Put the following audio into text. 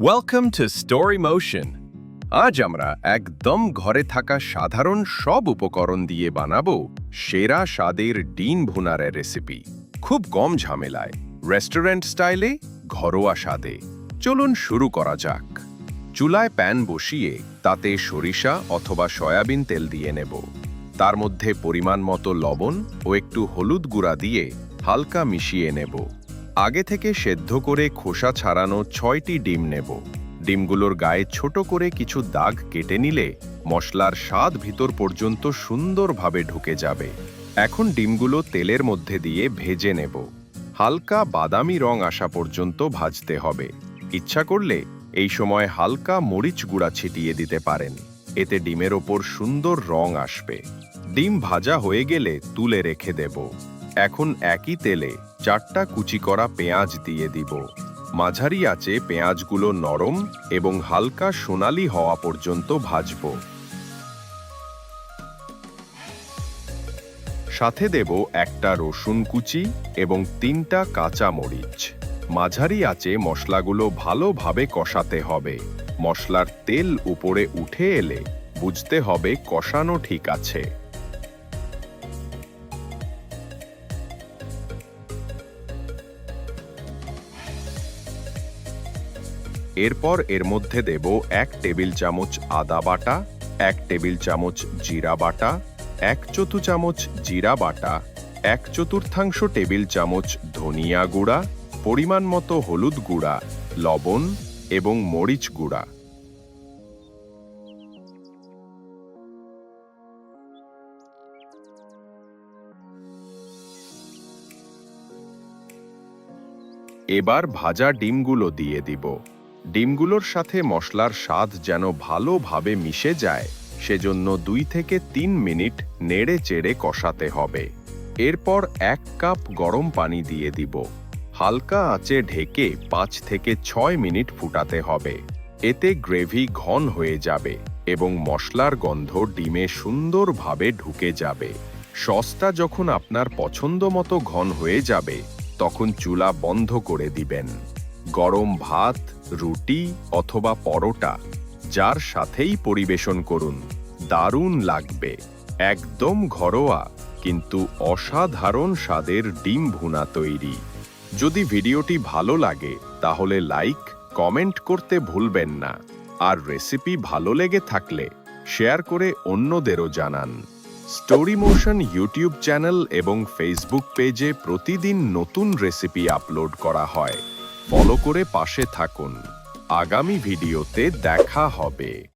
Welcome to story motion আজ আমরা একদম ঘরে থাকা সাধারণ সব উপকরণ দিয়ে বানাবো সেরা স্বাদের ডিম ভুনারের রেসিপি খুব কম ঝামেলায় রেস্টুরেন্ট স্টাইলে ঘরোয়া স্বাদে। চলুন শুরু করা যাক। চুলায় প্যান বসিয়ে তাতে সরিষা অথবা সয়াবিন তেল দিয়ে নেব। তার মধ্যে পরিমাণ মতো লবণ ও একটু হলুদ গুঁড়া দিয়ে হালকা মিশিয়ে নেব। আগে থেকে সেদ্ধ করে খোসা ছাড়ানো ছয়টি ডিম নেব। ডিমগুলোর গায়ে ছোট করে কিছু দাগ কেটে নিলে মশলার স্বাদ ভিতর পর্যন্ত সুন্দরভাবে ঢুকে যাবে। এখন ডিমগুলো তেলের মধ্যে দিয়ে ভেজে নেব। হালকা বাদামি রং আসা পর্যন্ত ভাজতে হবে। ইচ্ছা করলে এই সময় হালকা মরিচ গুঁড়া ছিটিয়ে দিতে পারেন। এতে ডিমের ওপর সুন্দর রং আসবে। ডিম ভাজা হয়ে গেলে তুলে রেখে দেব। এখন একই তেলে চারটা কুচি করা পেঁয়াজ দিয়ে দিব। মাঝারি আছে পেঁয়াজগুলো নরম এবং হালকা সোনালি হওয়া পর্যন্ত ভাজব। সাথে দেব একটা রসুন কুচি এবং তিনটা কাঁচা মরিচ। মাঝারি আছে মশলাগুলো ভালোভাবে কষাতে হবে। মশলার তেল উপরে উঠে এলে বুঝতে হবে কষানো ঠিক আছে। এরপর এর মধ্যে দেব এক টেবিল চামচ আদা বাটা, এক টেবিল চামচ জিরা বাটা, এক চতু চামচ জিরা বাটা, এক চতুর্থাংশ টেবিল চামচ ধনিয়া গুঁড়া, পরিমাণ মতো হলুদ গুঁড়া, লবণ এবং মরিচ গুঁড়া। এবার ভাজা ডিমগুলো দিয়ে দিব। ডিমগুলোর সাথে মশলার স্বাদ যেন ভালোভাবে মিশে যায়, সেজন্য দুই থেকে তিন মিনিট নেড়ে চেড়ে কষাতে হবে। এরপর এক কাপ গরম পানি দিয়ে দিব। হালকা আঁচে ঢেকে পাঁচ থেকে ছয় মিনিট ফুটাতে হবে। এতে গ্রেভি ঘন হয়ে যাবে এবং মশলার গন্ধ ডিমে সুন্দরভাবে ঢুকে যাবে। সসটা যখন আপনার পছন্দ মতো ঘন হয়ে যাবে, তখন চুলা বন্ধ করে দিবেন। গরম ভাত, রুটি অথবা পরোটা, যার সাথেই পরিবেশন করুন। দারুণ লাগবে। একদম ঘরোয়া, কিন্তু অসাধারণ স্বাদের ডিম ভুনা তৈরি। যদি ভিডিওটি ভালো লাগে, তাহলে লাইক, কমেন্ট করতে ভুলবেন না। আর রেসিপি ভালো লেগে থাকলে, শেয়ার করে অন্যদেরও জানান। স্টোরি মোশন ইউটিউব চ্যানেল এবং ফেসবুক পেজে প্রতিদিন নতুন রেসিপি আপলোড করা হয়। ফলো করে পাশে থাকুন। আগামী ভিডিওতে দেখা হবে।